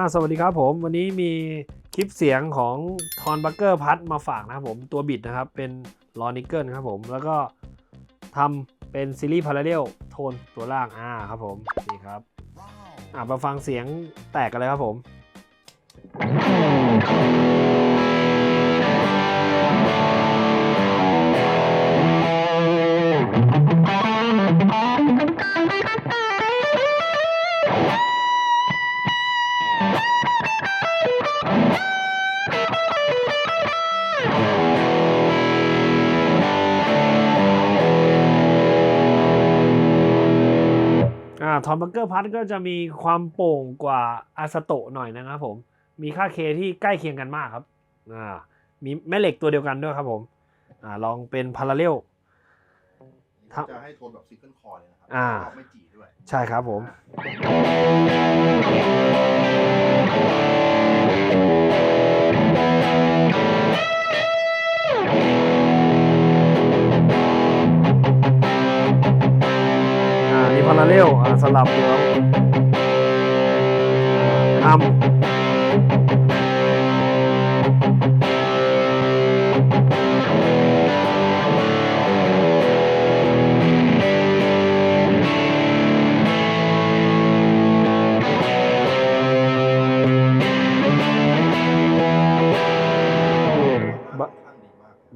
อ่าสวัสดีครับผมวันนี้มีคลิปเสียงของทอนบัคเกอร์พัทมาฝากนะครับผมตัวบิดนะครับเป็นลอนิเกิลครับผมแล้วก็ทำเป็นซีรีส์พาราเรลโทนตัวล่างอ่าครับผมนี่ครับอ่ามาฟังเสียงแตกกันเลยครับผม ทอนบัคเกอร์พัดก็จะมีความโป่งกว่าอาสโตะหน่อยนะครับผม มีค่าเคที่ใกล้เคียงกันมากครับอ่ามีแม่เหล็กตัวเดียวกันด้วยครับผมอ่าลองเป็นพาราเรลครับจะให้โทนแบบซิงเกิลคอร์เลยนะครัอ่าแล้วก็ไม่จีด้วย ใช่ครับผม พาราเรลสลับอยู่ครับทำบางดีมาก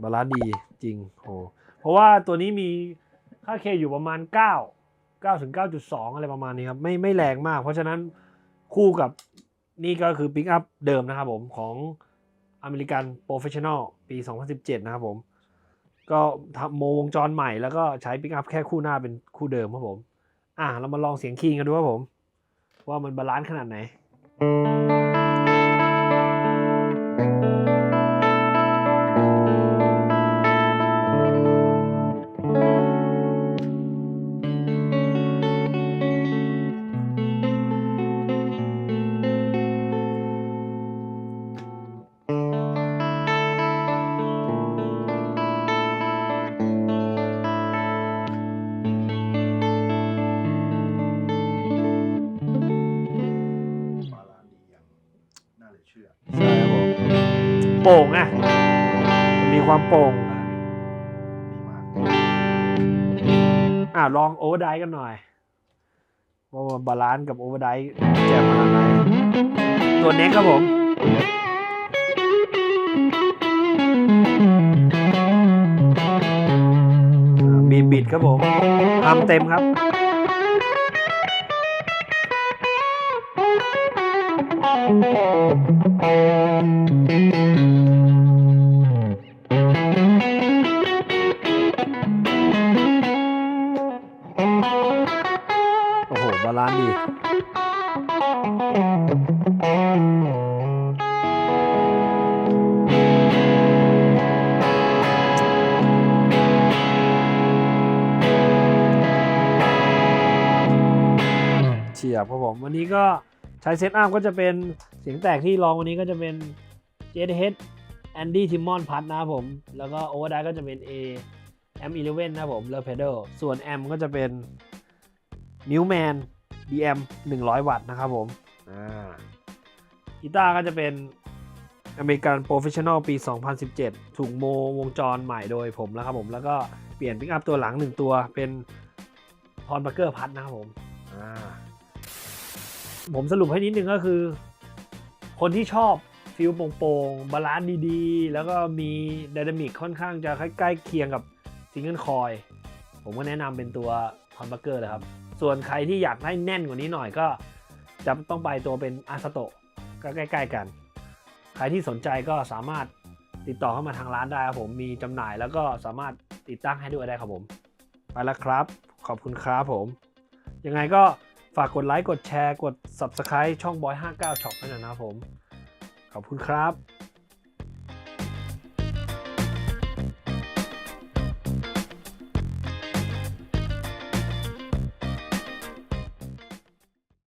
บาลานซ์ดีจริงโหเพราะว่าตัวนี้มีค่าเคอยู่ประมาณ 9 9ถึง9.2 อะไรประมาณนี้ครับ ไม่ไม่แรงมาก เพราะฉะนั้นคู่กับนี่ก็คือปิกอัพเดิมนะครับผมของอเมริกันโปรเฟชชั่นอลปี 2017 นะครับผม ก็ทำโมวงจรใหม่แล้วก็ใช้ปิกอัพแค่คู่หน้าเป็นคู่เดิมครับผม อะ เรามาลองเสียงคีงกันดูครับผม ว่ามันบาลานซ์ขนาดไหน เหลือเชื่อใช่ครับผมโป่งอะมันมีความโป่ง ดีมากอ่าลองโอเวอร์ไดกันหน่อยว่ามันบาลานซ์กับโอเวอร์ไดแจ่มขนาดไหนตัวเน็กครับผมบีบิดครับผมทำเต็มครับ โอ้โห บาลานซ์ดี เฉียบครับผม วันนี้ก็ ใช้เซตอัพก็จะเป็นเสียงแตกที่ลองวันนี้ก็จะเป็น j h Andy Timmon พัดนะครับผม แล้วก็ Overdrive ก็จะเป็น A M11 นะครับผมเล p เพด l ส่วน M ก็จะเป็น Newman DM 100 วัตต์นะครับผมอ่ากีตาร์ก็จะเป็นอเมริกันโปรเฟชชั่นอลปี 2017 ถูกโมวงจรใหม่โดยผมแล้วครับผม แล้วก็เปลี่ยนปิกอัพตัวหลัง1ตัวเป็นพรบัคเกอร์พัดนะครับผมอ่า ผมสรุปให้นิดนึงก็คือ คนที่ชอบฟิลโปร่งๆบาลานซ์ดีๆ แล้วก็มีไดนามิกค่อนข้างจะใกล้ๆเคียงกับซิงเกิลคอยผมก็แนะนำเป็นตัวทอนบัคเกอร์เลยครับ ส่วนใครที่อยากได้แน่นกว่านี้หน่อยก็จะต้องไปตัวเป็นอาสโตก็ใกล้ ๆ กัน ใครที่สนใจก็สามารถติดต่อเข้ามาทางร้านได้ครับผมมีจำหน่ายแล้วก็สามารถติดตั้งให้ด้วยได้ครับผม ไปแล้วครับ ขอบคุณครับผม ยังไงก็ ฝากกดไลค์กดแชร์กด Subscribe ช่องบอย59 Shop ให้หน่อยนะครับผม ขอบคุณครับ